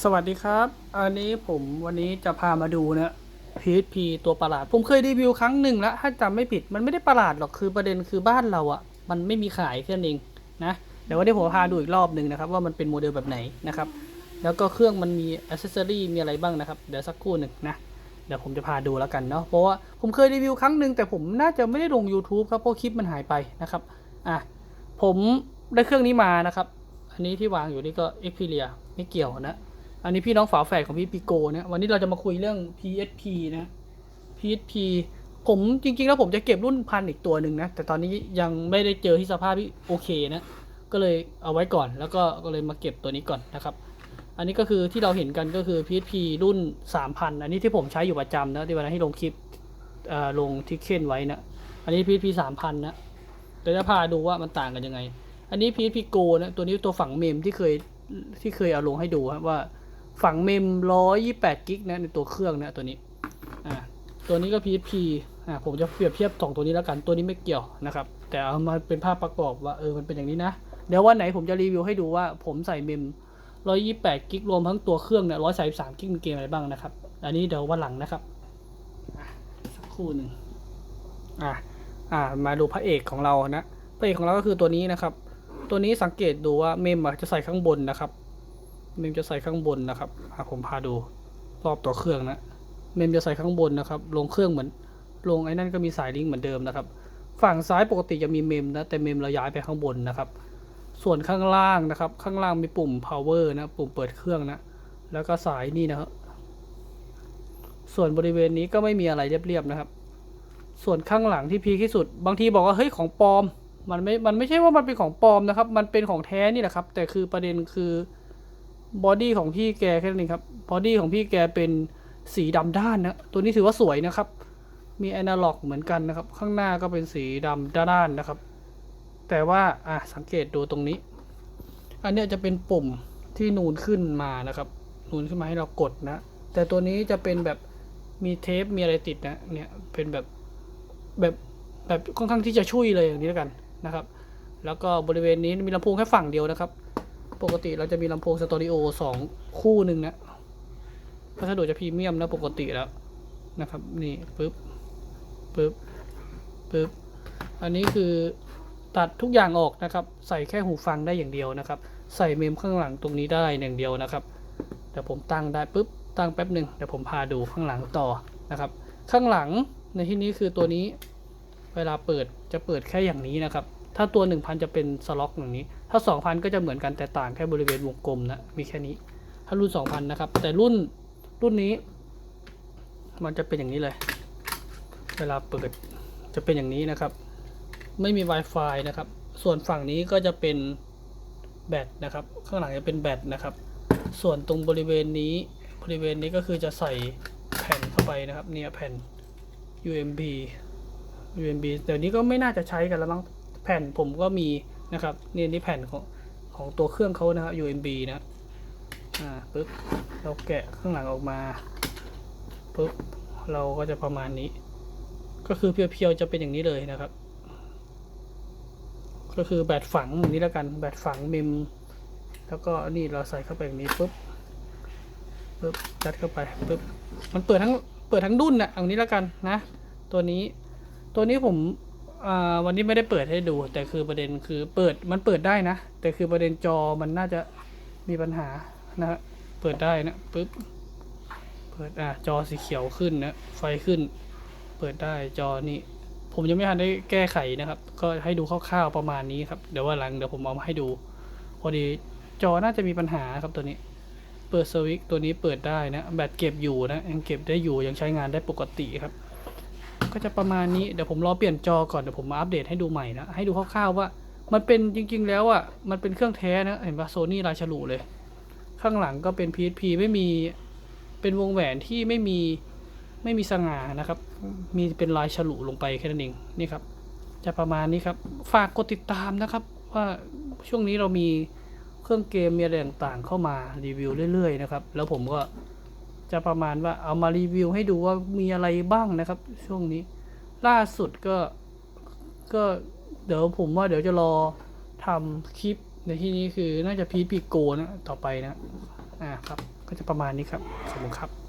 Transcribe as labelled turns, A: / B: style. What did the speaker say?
A: สวัสดีครับ อันนี้ผมวันนี้จะพามาดูนะ PHP ตัวประหลาด ผมเคยรีวิวครั้งหนึ่งแล้ว ถ้าจำไม่ผิด มันไม่ได้ประหลาดหรอก คือประเด็นคือบ้านเราอะ่ะ มันไม่มีขายแค่นั้นเองนะ เดี๋ยววันนี้ผมพาดูอีกรอบหนึ่งนะครับ ว่ามันเป็นโมเดลแบบไหนนะครับ แล้วก็เครื่องมันมีอ c เซ s ซอรี่มีอะไรบ้างนะครับ เดี๋ยวสักครู่หนึ่งนะ เดี๋ยวผมจะพาดูแล้วกันเนาะ เพราะว่าผมเคยรีวิวครั้งหนึ่งแต่ผมน่าจะไม่ได้ลง YouTube ครับ เพราะคลิปมันหายไปนะครับ อะ ผมได้เครื่องนี้มานะครับ อันนี้ที่วางอยู่นี่ก็ Xperia ไม่เกี่ยวนะ อันนี้พี่น้องฝาแฝดของพี่ปิโกเนี่ยวันนี้เราจะมาคุยเรื่อง PSP นะ PSP ผมจริง ๆ แล้วผมจะเก็บรุ่นพันอีกตัวหนึ่งนะ แต่ตอนนี้ยังไม่ได้เจอที่สภาพที่โอเคนะ ก็เลยเอาไว้ก่อนแล้วก็ก็เลยมาเก็บตัวนี้ก่อนนะครับ อันนี้ก็คือที่เราเห็นกันก็คือ PSP รุ่น 3000 อันนี้ที่ผมใช้อยู่ประจำนะที่วันนั้นที่ลงคลิปลงทิเคนไว้นะ อันนี้ PSP 3000 นะเดี๋ยวจะพาดูว่ามันต่างกันยังไง อันนี้ PSP Go นะตัวนี้ตัวฝังเมมที่เคยที่เคยเอาลงให้ดูครับว่า ฝังเมม128กิกนะในตัวเครื่องนะตัวนี้อ่าตัวนี้ก็ PSP อ่าผมจะเปรียบเทียบสองตัวนี้แล้วกันตัวนี้ไม่เกี่ยวนะครับ แต่เอามาเป็นภาพประกอบว่าเออมันเป็นอย่างนี้นะ เดี๋ยววันไหนผมจะรีวิวให้ดูว่าผมใส่เมม128กิกรวมทั้งตัวเครื่องเนี่ย133กิกมีเกมอะไรบ้างนะครับ อันนี้เดี๋ยววันหลังนะครับสักครู่หนึ่งอ่าอ่ามาดูพระเอกของเรานะพระเอกของเราก็คือตัวนี้นะครับ ตัวนี้สังเกตดูว่าเมมจะใส่ข้างบนนะครับ เมมจะใส่ข้างบนนะครับอะผมพาดูรอบตัวเครื่องนะ เมมจะใส่ข้างบนนะครับ ลงเครื่องเหมือน ลงไอ้นั่นก็มีสายลิงก์เหมือนเดิมนะครับ ฝั่งซ้ายปกติจะมีเมมนะ แต่เมมเราย้ายไปข้างบนนะครับ ส่วนข้างล่างนะครับ ข้างล่างมีปุ่ม power นะ ปุ่มเปิดเครื่องนะ แล้วก็สายนี่นะครับ ส่วนบริเวณนี้ก็ไม่มีอะไรเรียบๆนะครับ ส่วนข้างหลังที่พีคที่สุด บางทีบอกว่าเฮ้ยของปลอม มันไม่ มันไม่ใช่ว่ามันเป็นของปลอมนะครับ มันเป็นของแท้นี่แหละครับ แต่คือประเด็นคือ บอดี้ของพี่แกแค่นั้นเองครับบอดี้ของพี่แกเป็นสีดำด้านนะตัวนี้ถือว่าสวยนะครับ มีแอนาล็อกเหมือนกันนะครับ ข้างหน้าก็เป็นสีดำด้านนะครับ แต่ว่าอะสังเกตดูตรงนี้ อันนี้จะเป็นปุ่มที่นูนขึ้นมานะครับ นูนขึ้นมาให้เรากดนะ แต่ตัวนี้จะเป็นแบบมีเทปมีอะไรติดนะเนี่ยเป็นแบบแบบแบบค่อนข้างที่จะช่วยเลยอย่างนี้แล้วกันนะครับ แล้วก็บริเวณนี้มีลำโพงแค่ฝั่งเดียวนะครับ ปกติเราจะมีลำโพงสตูดิโอสองคู่หนึ่งนะพัสดุจะพรีเมียมนะปกติแล้วนะครับ นี่ปึ๊บปึ๊บปึ๊บอันนี้คือตัดทุกอย่างออกนะครับ ใส่แค่หูฟังได้อย่างเดียวนะครับ ใส่เมมข้างหลังตรงนี้ได้อย่างเดียวนะครับเดี๋ยวผมตั้งได้ปุ๊บตั้งแป๊บหนึ่งเดี๋ยวผมพาดูข้างหลังต่อนะครับ ข้างหลังในที่นี้คือตัวนี้ เวลาเปิดจะเปิดแค่อย่างนี้นะครับ ถ้าตัว 1000 จะเป็นสล็อกอย่างนี้ ถ้า 2,000 ก็จะเหมือนกันแต่ต่างแค่บริเวณวงกลมนะ มีแค่นี้ ถ้ารุ่น 2,000 นะครับ แต่รุ่นรุ่นนี้ มันจะเป็นอย่างนี้เลย เวลาเปิดจะเป็นอย่างนี้นะครับ ไม่มี Wi-Fi นะครับ ส่วนฝั่งนี้ก็จะเป็นแบตนะครับ ข้างหลังจะเป็นแบตนะครับ ส่วนตรงบริเวณนี้บริเวณนี้ก็คือจะใส่แผ่นเข้าไปนะครับ เนี่ยแผ่น UMB UMB เดี๋ยวนี้ก็ไม่น่าจะใช้กันแล้วมั้ง แผ่นผมก็มีนะครับนี่นี่แผ่นของของตัวเครื่องเขานะครับ UMB นะอ่าปึ๊บเราแกะข้างหลังออกมาปึ๊บเราก็จะประมาณนี้ ก็คือเพียวๆจะเป็นอย่างนี้เลยนะครับ ก็คือแบตฝังอย่างนี้แล้วกันแบตฝังเมมแล้วก็นี่เราใส่เข้าไปอย่างนี้ปุ๊บปึ๊บยัดเข้าไปปึ๊บมันเปิดทั้งเปิดทั้งดุนนะเอานี้แล้วกันนะ ตัวนี้ตัวนี้ผม วันนี้ไม่ได้เปิดให้ดู แต่คือประเด็นคือเปิดมันเปิดได้นะ แต่คือประเด็นจอมันน่าจะมีปัญหานะฮะเปิดได้นะปึ๊บเปิดอะจอสีเขียวขึ้นนะไฟขึ้น เปิดได้จอนี้ผมยังไม่ทันได้แก้ไขนะครับ ก็ให้ดูคร่าวๆประมาณนี้ครับเดี๋ยววันหลังเดี๋ยวผมเอามาให้ดูพอดีจอน่าจะมีปัญหาครับตัวนี้ เปิดสวิตตัวนี้เปิดได้นะแบตเก็บอยู่นะยังเก็บได้อยู่ยังใช้งานได้ปกติครับ ก็จะประมาณนี้เดี๋ยวผมรอเปลี่ยนจอก่อนเดี๋ยวผมมาอัปเดตให้ดูใหม่นะให้ดูคร่าวๆว่า มันเป็นจริง ๆ แล้วอะมันเป็นเครื่องแท้นะเห็นปะโซนี่ลายฉลุเลย ข้างหลังก็เป็น PSP ไม่มีเป็นวงแหวนที่ไม่มีไม่มีสง่านะครับ มีเป็นลายฉลุลงไปแค่นั้นเองนี่ครับ จะประมาณนี้ครับ ฝากกดติดตามนะครับ ว่าช่วงนี้เรามีเครื่องเกมมีอะไรต่างๆเข้ามารีวิวเรื่อยๆนะครับ แล้วผมก็ จะประมาณว่าเอามารีวิวให้ดูว่ามีอะไรบ้างนะครับ ช่วงนี้ ล่าสุดก็ก็เดี๋ยวผมว่าเดี๋ยวจะรอทำคลิปในที่นี้คือน่าจะพีทปีโกนะต่อไปนะอ่าครับ ก็จะประมาณนี้ครับขอบคุณครับ